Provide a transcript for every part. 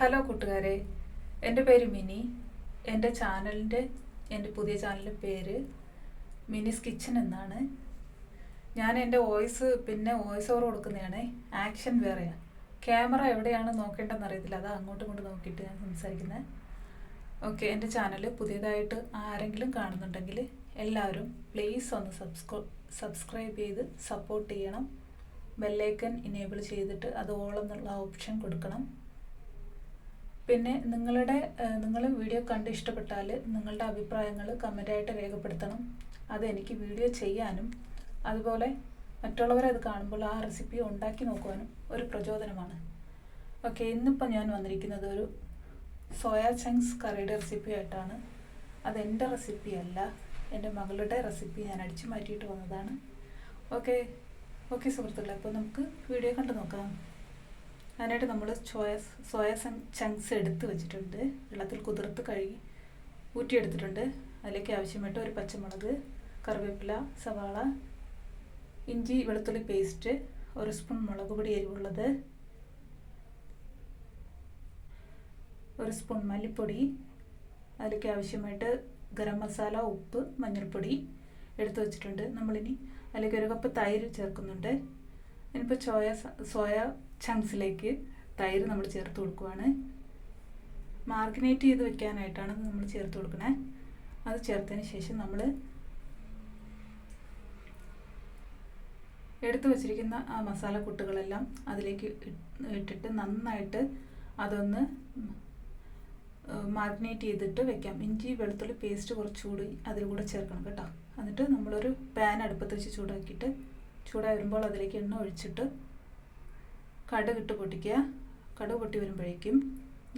Hello കൂട്ടുകാരെ എന്റെ പേര് മിനി. എന്റെ ചാനലിന്റെ എന്റെ പുതിയ ചാനലിന്റെ പേര് മിനിസ് കിച്ചൻ എന്നാണ്. ഞാൻ എന്റെ വോയിസ് പിന്നെ വോയിസ് ഓവർ കൊടുക്കുന്നതാണ്. ആക്ഷൻ വേറെയാണ് ക്യാമറ എവിടെയാണ് നോക്കേണ്ടതെന്ന് അറിയത്തില്ല. അത് അങ്ങോട്ടും ഇങ്ങോട്ടും നോക്കിയിട്ട് ഞാൻ സംസാരിക്കുന്നത്. ഓക്കെ എന്റെ ചാനൽ പുതിയതായിട്ട് ആരെങ്കിലും കാണുന്നുണ്ടെങ്കിൽ എല്ലാവരും പ്ലീസ് ഒന്ന് സബ്സ്ക്രൈ സബ്സ്ക്രൈബ് ചെയ്ത് സപ്പോർട്ട് ചെയ്യണം. ബെല്ലൈക്കൻ ഇനേബിൾ ചെയ്തിട്ട് അത് ഓൾ എന്നുള്ള ഓപ്ഷൻ കൊടുക്കണം. പിന്നെ നിങ്ങളുടെ നിങ്ങൾ വീഡിയോ കണ്ട് ഇഷ്ടപ്പെട്ടാൽ നിങ്ങളുടെ അഭിപ്രായങ്ങൾ കമന്റായിട്ട് രേഖപ്പെടുത്തണം. അത് എനിക്ക് വീഡിയോ ചെയ്യാനും അതുപോലെ മറ്റുള്ളവരത് കാണുമ്പോൾ ആ റെസിപ്പി ഉണ്ടാക്കി നോക്കുവാനും ഒരു പ്രചോദനമാണ്. ഓക്കെ ഇന്നിപ്പോൾ ഞാൻ വന്നിരിക്കുന്നത് ഒരു സോയ ചങ്ക്സ് കറിയുടെ റെസിപ്പി ആയിട്ടാണ്. അതെന്റെ റെസിപ്പി അല്ല എന്റെ മകളുടെ റെസിപ്പി ഞാൻ അടിച്ചു മാറ്റിയിട്ട് വന്നതാണ്. ഓക്കെ ഓക്കെ സുഹൃത്തുക്കളെ അപ്പോൾ നമുക്ക് വീഡിയോ കണ്ടു നോക്കാം. അതിനായിട്ട് നമ്മൾ സോയ സോയ ചങ്ക്സ് എടുത്ത് വെച്ചിട്ടുണ്ട്. വെള്ളത്തിൽ കുതിർത്ത് കഴുകി ഊറ്റിയെടുത്തിട്ടുണ്ട്. അതിലേക്ക് ആവശ്യമായിട്ട് ഒരു പച്ചമുളക് കറിവേപ്പില സവാള ഇഞ്ചി വെളുത്തുള്ളി പേസ്റ്റ് ഒരു സ്പൂൺ മുളക് പൊടി എരിവുള്ളത് ഒരു സ്പൂൺ മല്ലിപ്പൊടി അതിലേക്ക് ആവശ്യമായിട്ട് ഗരം മസാല ഉപ്പ് മഞ്ഞൾപ്പൊടി എടുത്തു വെച്ചിട്ടുണ്ട്. നമ്മളിനി അതിലേക്ക് ഒരു കപ്പ് തൈര് ചേർക്കുന്നുണ്ട്. ഇനിയിപ്പോൾ സോയ സോയ ചങ്ക്സിലേക്ക് തൈര് നമ്മൾ ചേർത്ത് കൊടുക്കുവാണ്. മാർഗിനേറ്റ് ചെയ്ത് വെക്കാനായിട്ടാണ് നമ്മൾ ചേർത്ത് കൊടുക്കണേ. അത് ചേർത്തതിന് ശേഷം നമ്മൾ എടുത്തു വച്ചിരിക്കുന്ന ആ മസാല കൂട്ടുകളെല്ലാം അതിലേക്ക് ഇട്ടിട്ട് നന്നായിട്ട് അതൊന്ന് മാഗ്നേറ്റ് ചെയ്തിട്ട് വെക്കാം. ഇഞ്ചി വെളുത്തുള്ളി പേസ്റ്റ് കുറച്ചുകൂടി അതിൽ കൂടെ ചേർക്കണം കേട്ടോ. എന്നിട്ട് നമ്മളൊരു പാൻ അടുപ്പത്ത് വെച്ച് ചൂടാക്കിയിട്ട് ചൂടായി വരുമ്പോൾ അതിലേക്ക് എണ്ണ ഒഴിച്ചിട്ട് കടുകിട്ട് പൊട്ടിക്കുക. കടുക് പൊട്ടി വരുമ്പോഴേക്കും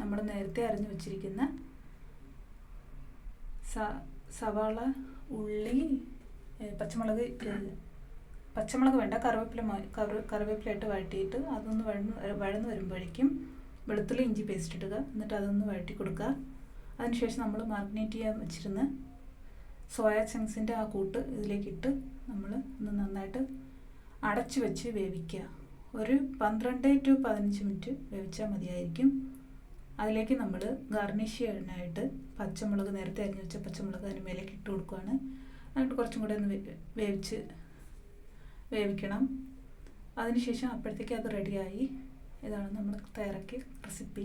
നമ്മൾ നേരത്തെ അരഞ്ഞു വെച്ചിരിക്കുന്ന സവാള ഉള്ളി പച്ചമുളക് പച്ചമുളക് വേണ്ട കറിവേപ്പില കറിവേപ്പിലയിട്ട് വഴറ്റിയിട്ട് അതൊന്ന് വഴന്ന് വഴന്ന് വരുമ്പോഴേക്കും വെളുത്തുള്ളി ഇഞ്ചി പേസ്റ്റ് ഇടുക. എന്നിട്ട് അതൊന്ന് വഴറ്റി കൊടുക്കുക. അതിനുശേഷം നമ്മൾ മാരിനേറ്റ് ചെയ്യാൻ വെച്ചിരുന്ന സോയ ചങ്ക്സിന്റെ ആ കൂട്ട് ഇതിലേക്കിട്ട് നമ്മൾ ഒന്ന് നന്നായിട്ട് അടച്ചു വെച്ച് വേവിക്കുക. ഒരു പന്ത്രണ്ട് ടു പതിനഞ്ച് മിനിറ്റ് വേവിച്ചാൽ മതിയായിരിക്കും. അതിലേക്ക് നമ്മൾ ഗാർണിഷ് ചെയ്യാനായിട്ട് പച്ചമുളക് നേരത്തെ അരിഞ്ഞു വെച്ച പച്ചമുളക് അതിന് മേലേക്ക് ഇട്ട് കൊടുക്കുകയാണ് എന്നിട്ട് കുറച്ചും കൂടെ ഒന്ന് വേവിച്ച് വേവിക്കണം. അതിനുശേഷം അപ്പോഴത്തേക്ക് അത് റെഡിയായി ഇതാണ് നമ്മൾ തയ്യാറാക്കിയ റെസിപ്പി